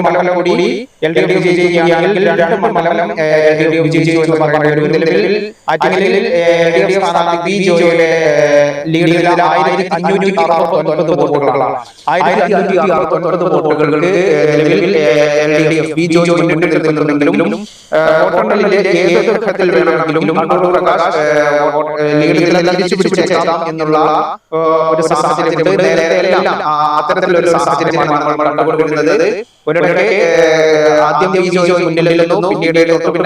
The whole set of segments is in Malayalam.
മണ്ഡലം കൂടി എൽ ഡി എഫ് വിജയിക്കുകയാണെങ്കിൽ രണ്ട് മണ്ഡലം എൽ ഡി എഫ് വിജയിച്ചു എന്ന് പറയേണ്ടി നിലവിൽ ആറ്റിങ്ങലിൽ എൽ ഡി എഫ് സ്ഥാനാർത്ഥി പി ജോയുടെ ലീഡിൽ ആയിരത്തി അഞ്ഞൂറ്റി അറുപത്തി ഒൻപത് വോട്ടുകളാണ് ആയിരത്തി അഞ്ഞൂറ്റി അറുപത്തി ഒൻപത് വോട്ടുകൾക്ക് നിലവിൽ L D F P Joy മുന്നിട്ട് നിൽക്കുന്നുണ്ടെങ്കിലും വോട്ടെണ്ണലിന്റെ ഏത് ഘട്ടത്തിൽ വേണമെങ്കിലും അടൂർ പ്രകാശ് ലീഡിൽ തിരിച്ചു പിടിച്ചേക്കാം എന്നുള്ള ഒരു സാഹചര്യമുണ്ട് നേരത്തെ എല്ലാം ആ, അത്തരത്തിലൊരു സാഹചര്യമാണ് നമ്മൾ കണ്ടുകൊണ്ടിരുന്നത് ഒരിടയ്ക്ക് ഏഹ്, ആദ്യം ഈ ജോയ് മുന്നിലെത്തുന്നു പിന്നീട് തൊട്ടു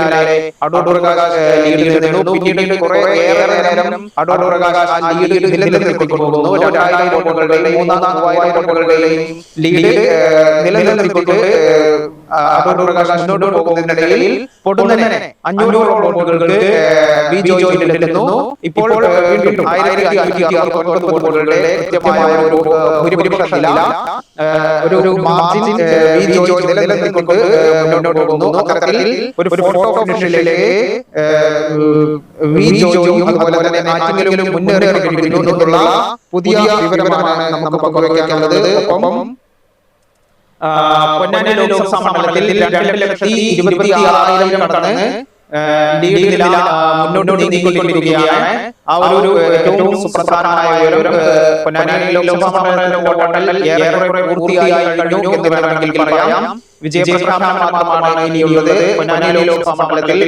അടൂർ പ്രകാശ് ലീഡിൽ നിന്നു പിന്നീട് കുറെ ഏറെ നേരം അടൂർ പ്രകാശ് ആ ലീഡ് നിലനിർത്തിക്കൊണ്ട് പോകുന്നു രണ്ടായിരം വോട്ടുകളുടെയും മൂന്നാം മൂവായിരം വോട്ടുകളുടെയും ലീഡ് നിലനിർത്തിക്കൊണ്ട് അടൂർ പ്രകാശ് മുന്നോട്ട് പോകുന്നതിനിടയിൽ പൊടുന്നനെ അഞ്ഞൂറ് വോട്ടുകൾക്ക് ബി ജോയിയിൽ എത്തുന്നു ഇപ്പോൾ ഏഹ്, വീണ്ടും ആയിരത്തി അഞ്ഞൂറ്റി അറുപത്തൊൻപത് വോട്ടുകളുടെ കൃത്യമായ ഒരു ഒരു ഒരു മാർജിൻ ഏഹ്, ബി ജോയ് നിലനിർത്തിക്കൊണ്ട് ഏഹ്, മുന്നോട്ട് പോകുന്നു. അത്തരത്തിൽ ഒരു ഫോട്ടോ വി ജോയും അതുപോലെ തന്നെ ആറ്റിങ്ങലും മുന്നേറിയിരിക്കുന്നു എന്നുള്ള പുതിയ വിവരമാണ് നമുക്ക് പങ്കുവയ്ക്കാനുള്ളത് ഒപ്പം പൊന്നാനി ലോക്സഭാ മണ്ഡലത്തിൽ രണ്ട് ലക്ഷത്തി ഇരുപത്തി ആറായിരം കടന്ന് മുന്നോട്ട് നീങ്ങിക്കൊണ്ടിരിക്കുകയാണ്. ആ ഒരു ഏറ്റവും സുപ്രധാനമായ വിവരം ആ, പൊന്നാനി ലോക്സഭാ മണ്ഡലത്തിലെ വോട്ടെണ്ണൽ ഏറെക്കുറെ പൂർത്തിയായി കഴിഞ്ഞു എന്ന് വേണമെങ്കിൽ പറയാം. വിജയപ്രഖ്യാപനം മാത്രമാണ് ഇനിയുള്ളത് പൊന്നാനി ലോക്സഭാ മണ്ഡലത്തിൽ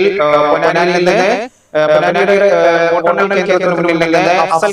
പൊന്നാനിയിൽ നിന്ന് ആ, വോട്ടെണ്ണൽ കേന്ദ്രത്തിന് മുന്നിൽ നിന്ന് അഫ്സൽ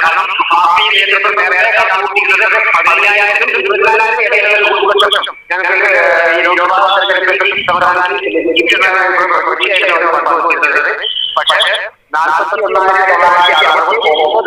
പ്രഭു ചേരുന്നുണ്ട് അഫ്സൽ ആ, എന്തായി വോട്ടെണ്ണലിന്റെ ആ, പുരോഗതി പക്ഷേ നാൽപ്പത്തി ഒന്നായിരത്തി തൊള്ളായിരത്തി അറുപത്തി ഒമ്പത്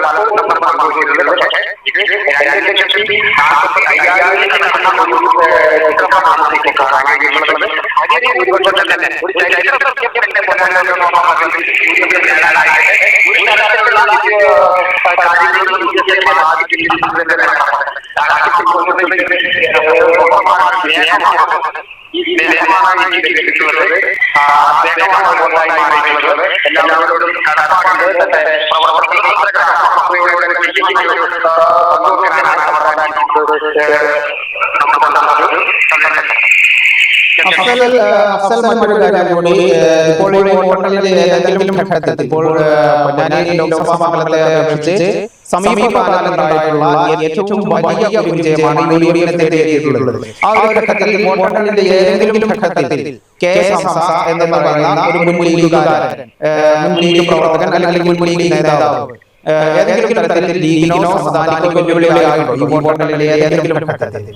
എല്ലാവരോടും കടപ്പാടുണ്ട് തന്റെ പ്രവർത്തനങ്ങളുടെ അഫ്സൽ ഏഹ്, അഫ്സൽ മറ്റൊരു കാര്യം കൂടി ഇപ്പോൾ ഈ ഏതെങ്കിലും ഘട്ടത്തിൽ ഇപ്പോൾ പൊന്നാനി ലോക്സഭാ മണ്ഡലത്തെ അപേക്ഷിച്ച് സമീപകാലത്തുണ്ടായിട്ടുള്ള ഏറ്റവും വലിയ ഒരു വിജയമാണ് യു ഡി എഫിനെ തേടിയെത്തിയിട്ടുള്ളത് ആ ഒരു ഘട്ടത്തിൽ വോട്ടെണ്ണലിന്റെ ഏതെങ്കിലും ഘട്ടത്തിൽ കെ എസ് എന്ന് പറയുന്ന ഒരു മുൻ ലീഗുകാരൻ മുൻ ലീഗ് പ്രവർത്തകൻ അല്ലെങ്കിൽ മുൻ ലീഗ് നേതാവ് ഏതെങ്കിലും തരത്തിൽ ലീഗിനോ സംസ്ഥാനിക്കോ വെല്ലുവിളിയായിട്ടുണ്ടോ ഈ വോട്ടെണ്ണലിന്റെ ഏതെങ്കിലും ഘട്ടത്തിൽ.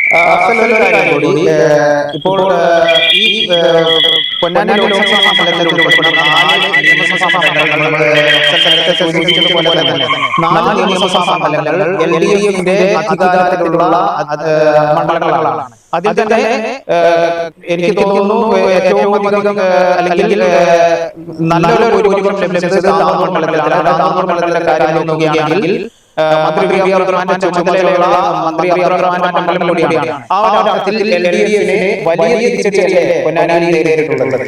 ഒരു കാര്യം കൂടി ഇപ്പോൾ ഈ പൊന്നാനി ലോക്സഭാ മണ്ഡലത്തിൽ ഉൾപ്പെടുന്ന നാല് നിയമസഭാ മണ്ഡലങ്ങൾ നേരത്തെ തന്നെ. നാല് നിയമസഭാ മണ്ഡലങ്ങൾ എൽ ഡി എഫിന്റെ അധികാരത്തിലുള്ള മണ്ഡലങ്ങളാണ്. അതിൽ തന്നെ എനിക്ക് തോന്നുന്നു ഏറ്റവും അധികം അല്ലെങ്കിൽ നല്ലൊരു ഭൂരിപക്ഷം ലഭിച്ചത് താന്നൂർ മണ്ഡലത്തിലാണ്. താന്നൂർ മണ്ഡലത്തിലെ കാര്യം നോക്കുകയാണെങ്കിൽ മന്ത്രി അബ്ദുറഹ്മാന്റെ ചുമതലയുള്ള മന്ത്രി അബ്ദുറഹ്മാൻ മണ്ഡലം കൂടിയാണ് ആ ഒരു അർത്ഥത്തിൽ എൽ ഡി എഫിനെ വലിയ തിരിച്ചടിയല്ലേ പൊന്നാനിയിൽ നേരിട്ടുള്ളത്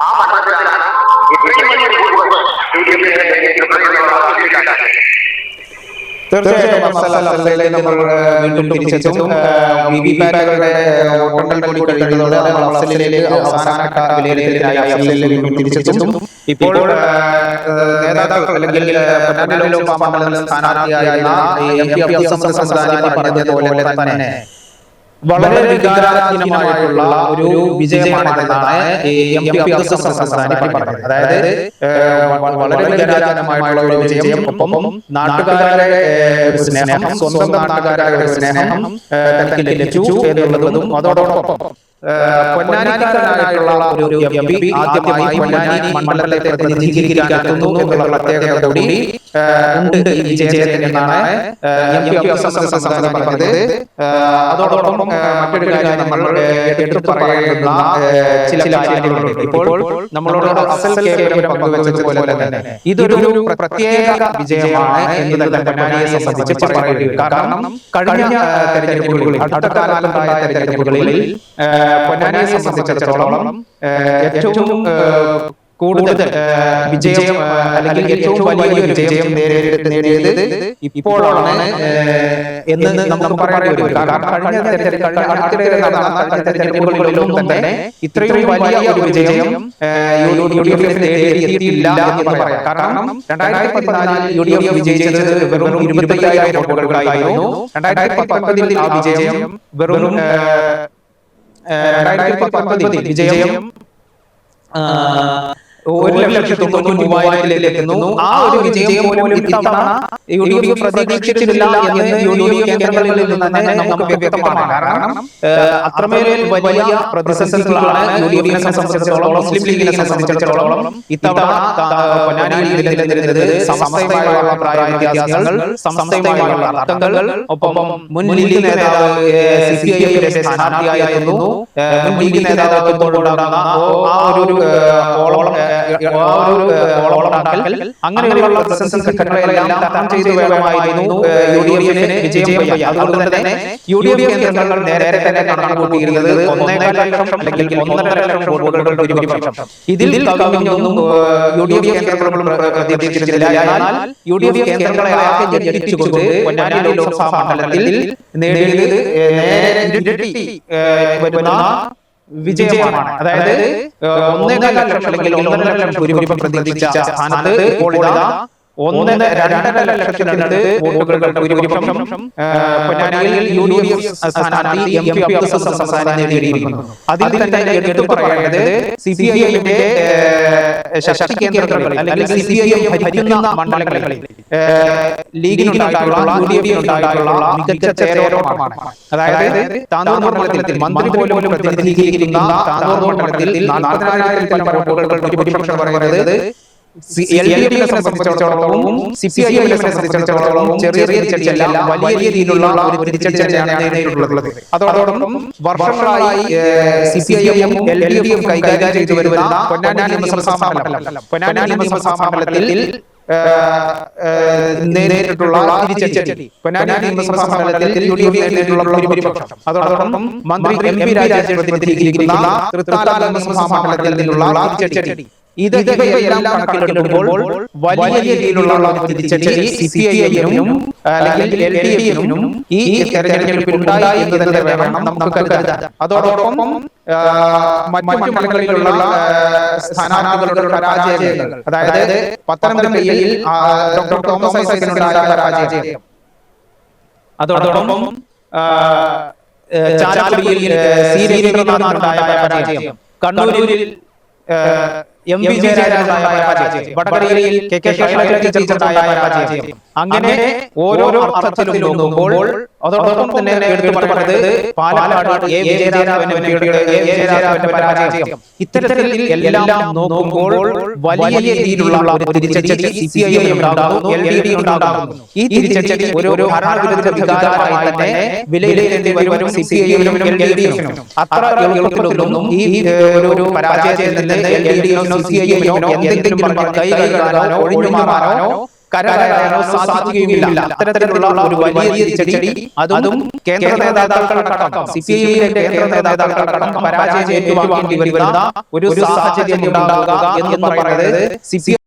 ആ മണ്ഡലത്തിലാണ് ഇത്രയും വലിയ തീർച്ചയായും അഫ്സൽ അഫ്സലിലേക്ക് നമ്മൾ ഏഹ്, വീണ്ടും തിരിച്ചെത്തും ഏഹ്, വി വി പാറ്റുകളുടെ വോട്ടെണ്ണൽ കൂടി കഴിയുന്നതോടെ നമ്മൾ അഫ്സലിലേക്ക് അവസാനഘട്ട വിലയിരുത്തലിനായി അഫ്സലിലേക്ക് വീണ്ടും തിരിച്ചെത്തും ഇപ്പോൾ ഏഹ്, നേതാക്കൾ അല്ലെങ്കിൽ ഏഹ്, പൊന്നാനി ലോക്സഭാ മണ്ഡലം സ്ഥാനാർത്ഥിയായിരുന്ന എം പി അബ്ദുൾ സംസാരി പറഞ്ഞതുപോലെ തന്നെ വളരെ വികാരാധീനമായിട്ടുള്ള ഒരു വിജയമാണെന്നാണ് എം പി അബ്ദുൾ പറഞ്ഞത്. അതായത് വളരെ വികാരാധീനമായിട്ടുള്ള ഒരു വിജയം. ഒപ്പം നാട്ടുകാരുടെ സ്നേഹം സ്വന്തം നാട്ടുകാരുടെ സ്നേഹം തനിക്ക് ലഭിച്ചു എന്നുള്ളതും അതോടൊപ്പം. ഒരു ആദ്യമായി പൊന്നാനി മണ്ഡലത്തെ ഉണ്ട് അതോടൊപ്പം ഇതൊരു പ്രത്യേക വിജയമാണ് എന്ന് തന്നെ സംബന്ധിച്ച് പറയുകയുള്ളൂ കാരണം കഴിഞ്ഞ തെരഞ്ഞെടുപ്പുകളിൽ അടുത്ത തെരഞ്ഞെടുപ്പുകളിൽ പൊന്നാനിയെ സംബന്ധിച്ചിടത്തോളം ഏറ്റവും കൂടുതൽ വിജയം അല്ലെങ്കിൽ ഏറ്റവും വലിയ വിജയം നേടി- നേടിയത് ഇപ്പോഴാണ് എന്ന് നമുക്ക് പറയാൻ വരും കാരണം കഴിഞ്ഞ അടുത്തിടെ നടന്ന കഴിഞ്ഞ തെരഞ്ഞെടുപ്പുകളിലൊന്നും തന്നെ ഇത്രയും വലിയ ഒരു വിജയം യു ഡി എഫിന് നേടിയെത്തിയിട്ടില്ല എന്ന് പറയാം. കാരണം രണ്ടായിരത്തി പതിനാലിൽ യു ഡി എഫ് വിജയിച്ചത് വെറും ഇരുപത്തയ്യായിരം വോട്ടുകൾക്കായിരുന്നു രണ്ടായിരത്തി പത്തൊമ്പതിൽ ആ വിജയം വെറും രണ്ടായിരത്തി പത്തൊൻപതിൽ വിജയം. ഒരു ലക്ഷത്തി തൊണ്ണൂറ്റി ആ ഒരു വിജയം പോലും ഇത്തവണ യു ഡി എഫ് പ്രതീക്ഷിച്ചിട്ടില്ല എന്ന് യു ഡി എഫ് കേന്ദ്രങ്ങളിൽ നിന്ന് തന്നെ നമുക്ക് വ്യക്തമാണ്. കാരണം അത്രമേൽ വലിയ പ്രതിസന്ധികളാണ് യു ഡി എഫിനെ സംബന്ധിച്ചിടത്തോളം മുസ്ലിം ലീഗിനെ സംബന്ധിച്ചിടത്തോളം ഇത്തവണ ത- പൊന്നാനിയിൽ നിലനിന്നിരുന്നത് സമസ്തയുമായുള്ള പ്രായ വ്യത്യാസങ്ങൾ സമസ്തയുമായുള്ള ഒപ്പം മുൻ ലീഗ് നേതാവ് സി പി ഐ സ്ഥാനാർത്ഥിയായിരുന്നു. മുൻ ലീഗ് നേതാവ് എത്തുമ്പോഴുണ്ടാകുന്ന ആ- ഒരു ഓളം അങ്ങനെയുള്ള തരണം ചെയ്തു വേണമായിരുന്നു യു ഡി എഫിന് വിജയം അതുകൊണ്ട് തന്നെ യു ഡി എഫ് കേന്ദ്രങ്ങൾ നേരത്തെ തന്നെ കണക്കുകൂട്ടിയിരുന്നത് ഒന്നേകാൽ ലക്ഷം അല്ലെങ്കിൽ ഒന്നര ലക്ഷം വോട്ടുകളുടെ ഭൂരിപക്ഷം. ഇതിൽ കവിഞ്ഞൊന്നും യു ഡി എഫ് കേന്ദ്രങ്ങളും എന്നാൽ യു ഡി എഫ് കേന്ദ്രങ്ങളെ ആകെ ജയിച്ചുകൊണ്ട് പൊന്നാനി ലോക്സഭാ മണ്ഡലത്തിൽ നേടിയത് നേരെ വിജയമാണ്. അതായത് ഒന്നേകാൽ ലക്ഷം അല്ലെങ്കിൽ ഒന്നര ലക്ഷം ഭൂരിപക്ഷം പ്രതീക്ഷിച്ച സ്ഥാനത്ത് ഇപ്പോൾ ഒന്ന് രണ്ടര ലക്ഷത്തിനടുത്ത് വോട്ടുകളുടെ ഭൂരിപക്ഷം പൊന്നാനിയിൽ യു ഡി എഫ് സ്ഥാനാർത്ഥി എം പി അബ്ദുൽ സംസ്ഥാനം നേടിയിരിക്കുന്നു. അതിൽ തന്നെ എടുത്തു പറയേണ്ടത് സി പി ഐ എമ്മിന്റെ ശക്തി കേന്ദ്രങ്ങളിൽ അല്ലെങ്കിൽ സി പി ഐ എം ഭരിക്കുന്ന മണ്ഡലങ്ങളിൽ ലീഗിനുണ്ടായിട്ടുള്ള യു ഡി എഫിനുണ്ടായിട്ടുള്ള മികച്ച അതായത് താനൂർ മണ്ഡലത്തിൽ മന്ത്രി പോലും പ്രതിനിധീകരിക്കുന്ന താനൂർ മണ്ഡലത്തിൽ നാൽപ്പതിനായിരത്തിൽ പല വോട്ടുകൾ ഭൂരിപക്ഷം പറയുന്നത് എൽ ഡി എഫിനെ സംബന്ധിച്ചിടത്തോളവും സി പി ഐ എമ്മിനെ സംബന്ധിച്ചിടത്തോളവും ചെറിയ തിരിച്ചടിയല്ല വലിയ രീതിയിലുള്ള ഒരു തിരിച്ചടിയാണ് നേരിട്ടുള്ളത്. അതോടൊപ്പം വർഷങ്ങളായി C P I M L D F കൈകാര്യം ചെയ്തു വരുന്ന പൊന്നാനി നിയമസഭാ മണ്ഡലം. പൊന്നാനി നിയമസഭാ മണ്ഡലത്തിൽ നേരിട്ടുള്ള തിരിച്ചടി. പൊന്നാനി നിയമസഭാ മണ്ഡലത്തിൽ യു ഡി എഫ് നേരിട്ടുള്ള ഭൂരിപക്ഷം അതോടൊപ്പം മന്ത്രി എം പി രാജേഷ് പ്രതിനിധീകരിക്കുന്ന തൃത്താല നിയമസഭാ മണ്ഡലത്തിൽ നിന്നുള്ള തിരിച്ചടി. ഇത് ഇവയെല്ലാം കണക്കിലെടുക്കുമ്പോൾ വലിയ രീതിയിലുള്ള തിരിച്ചടി സി പി ഐ എമ്മിനും അല്ലെങ്കിൽ എൽ ഡി എഫിനും ഈ തെരഞ്ഞെടുപ്പിൽ ഉണ്ടായി എന്ന് തന്നെ വേണം നമുക്ക് അതോടൊപ്പം മറ്റു മണ്ഡലങ്ങളിലുള്ള സ്ഥാനാർത്ഥികളുടെ പരാജയങ്ങൾ. അതായത് പത്തനംതിട്ടയിൽ ഡോക്ടർ തോമസ് ഐസക്കിനുണ്ടായ പരാജയം. അതോടൊപ്പം ചാലക്കുടിയിൽ സി. രവീന്ദ്രനാഥിനുണ്ടായ പരാജയം. കണ്ണൂരിൽ എം വി ജയരാജനുണ്ടായ പരാജയം. വടകരയിൽ കെ കെ ശൈലജ ടീച്ചറുണ്ടായ പരാജയം. അങ്ങനെ ഓരോ അർത്ഥത്തിലും നോക്കുമ്പോൾ അതോടൊപ്പം തന്നെ എടുത്തു പാലക്കാട് എ പരാജയം. ഇത്തരത്തിൽ എല്ലാം നോക്കുമ്പോൾ വലിയ രീതിയിലുള്ള ഒരു തിരിച്ചടി സി പി ഐ ഉണ്ടാകുന്നു എൽ ഡി എഫ് ഉണ്ടാകുന്നു ഈ തിരിച്ചടി ഒരു ഭരണവിരുദ്ധ വികാരമായി തന്നെ വിലയിരുത്തേണ്ടി വരും C P I L D എഫിനും അത്ര എളുപ്പത്തിലൊന്നും ഈ ഒരു പരാജയത്തിൽ നിന്ന് എൽ ഡി സി ഐ എമ്മിനോ എന്തെങ്കിലും കൈ കഴുകാനോ ഒഴിഞ്ഞു മാറാനോ കരകയറാനോ സാധിക്കുകയുമില്ല. അത്തരത്തിലുള്ള ഒരു വലിയ ചെടി അതും കേന്ദ്ര സി പി നേതാക്കൾക്കടക്കം പരാജയം ഏറ്റുവാങ്ങേണ്ടി വരുന്ന ഒരു സാഹചര്യം ഉണ്ടാകുക എന്ന് പറയുന്നത് സി